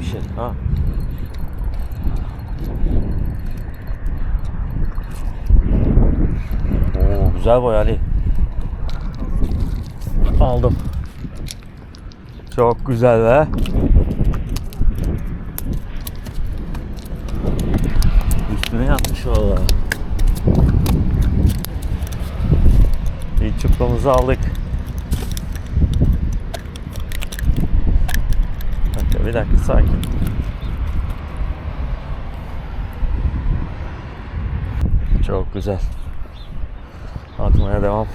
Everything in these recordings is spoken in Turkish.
bir şey. Ha. Oo güzel boy Ali. Aldım. Çok güzel be. Üstüne yatmış valla. İlk çupramızı aldık. Bir dakika, sakin. Çok güzel. Atmaya devam.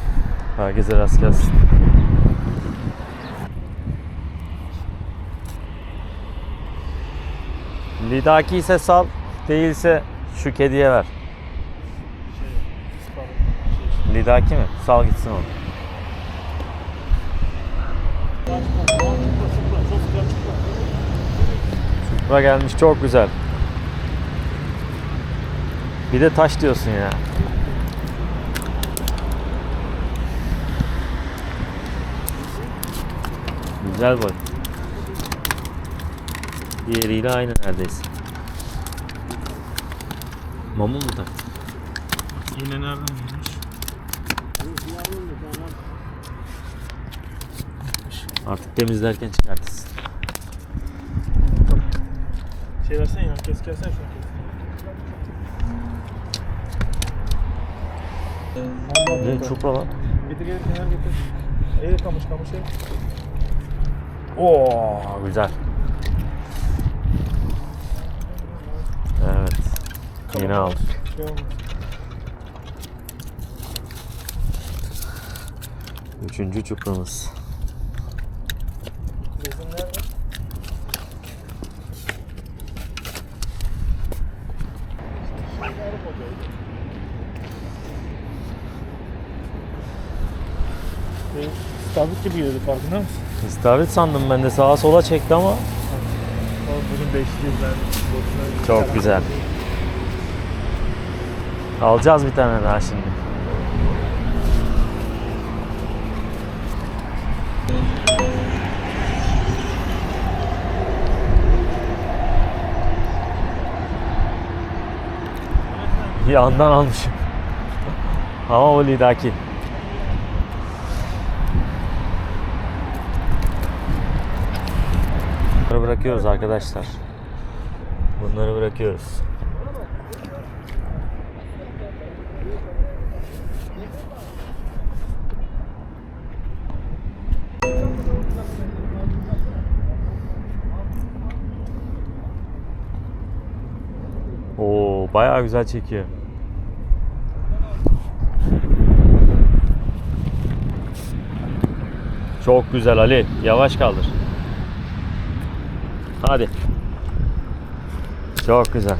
Herkese rast gelsin. Lidaki ise sal, değilse şu kediye ver. Lidaki mi? Sal gitsin onu. Çupra gelmiş çok güzel. Bir de taş diyorsun ya. Güzel boy. Diğeriyle aynı neredeyse. Mamu mu taktın? Yine nereden gelmiş? Artık temizlerken çıkartırsın. Şey versene ya, kes kessene şunu kes. Ne çupra lan? Getir getir kenar getir. Eğil kamış kamış eğil. Oo güzel. Evet. Yine aldık. Şey olmaz. Üçüncü çupramız. Şey, Stavrit gibi geliyordu farkında mısın? İstavrit sandım ben de sağa sola çekti ama beşliyiz ben. boşuna- çok güzel. Alacağız bir tane daha şimdi. Yandan almışım. Ama o lidaki. Bunları bırakıyoruz arkadaşlar. Bunları bırakıyoruz. Oo, bayağı güzel çekiyor. Çok güzel Ali. Yavaş kaldır. Hadi. Çok güzel.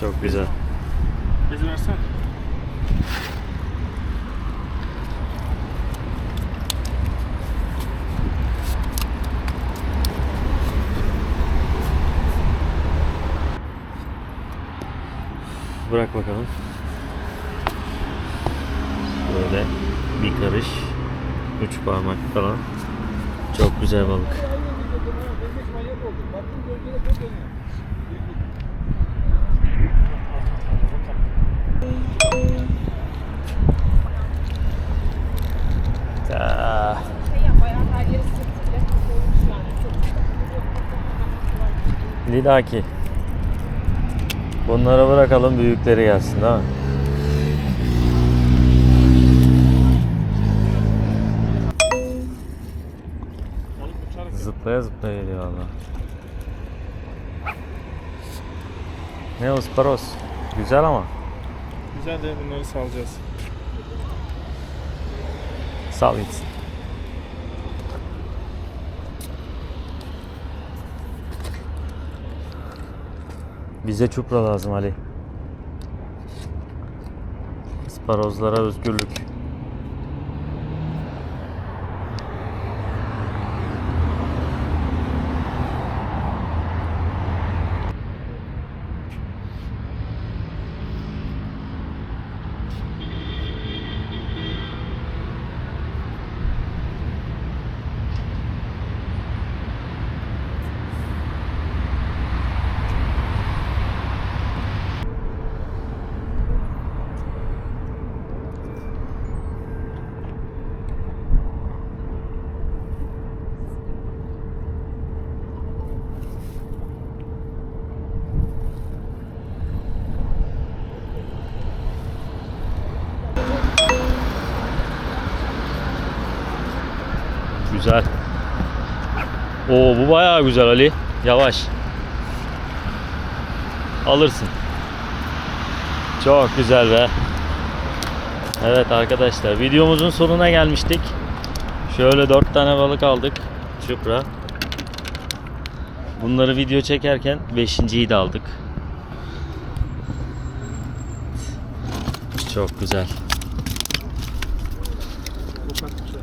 Çok güzel. Bezi versene. Bırak bakalım. Böyle bir karış. Üç parmak falan. Çok güzel balık. Ta. Çok Lidaki. Bunları bırakalım büyükleri gelsin değil mi? Balık uçarak ya. Zıplaya zıplaya geliyor valla. Ne ısparoz. Güzel ama. Güzel de bunları salacağız. Sal gitsin. Bize çupra lazım Ali. Isparozlara özgürlük. Güzel. Oo bu bayağı güzel Ali. Yavaş. Alırsın. Çok güzel be. Evet arkadaşlar videomuzun sonuna gelmiştik. Şöyle dört tane balık aldık. Çupra. Bunları video çekerken beşinciyi de aldık. Çok güzel. Ufak bir şey.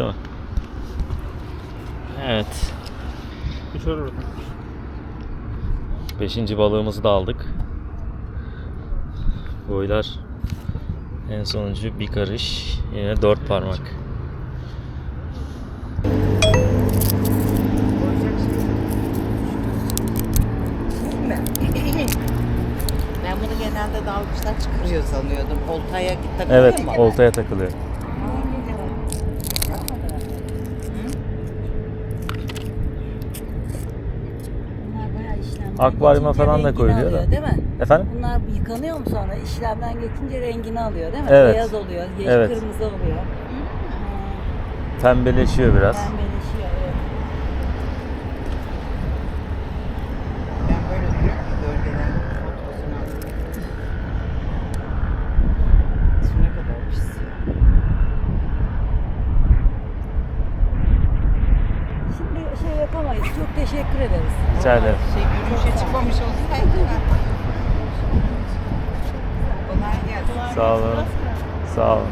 Çıktı mı? Evet. Beşinci balığımızı da aldık. Boylar en sonuncu bir karış. Yine dört parmak. mi? Ben bunu genelde dalgıçlar çıkarıyor sanıyordum. Oltaya takılıyor Evet, mu? oltaya takılıyor. Bunlar bayağı işlemden Akvaryuma geçince falan da rengini koyuluyor alıyor, da. Değil mi? Efendim? Bunlar yıkanıyor mu sonra? İşlemden geçince rengini alıyor değil mi? Evet. Beyaz oluyor, yeşil Evet. kırmızı oluyor. Pembeleşiyor biraz. Pembeleşiyor evet. Ben böyle duruyorum ki gölgeden fotosunu alayım. Şu ne kadar pis ya. Şimdi şey yapamayız. Çok teşekkür ederiz. Rica ederim. Şey yürüyüşe çıkmamış olsaydı. Kolay gelsin. Sağ olun. Sağ olun.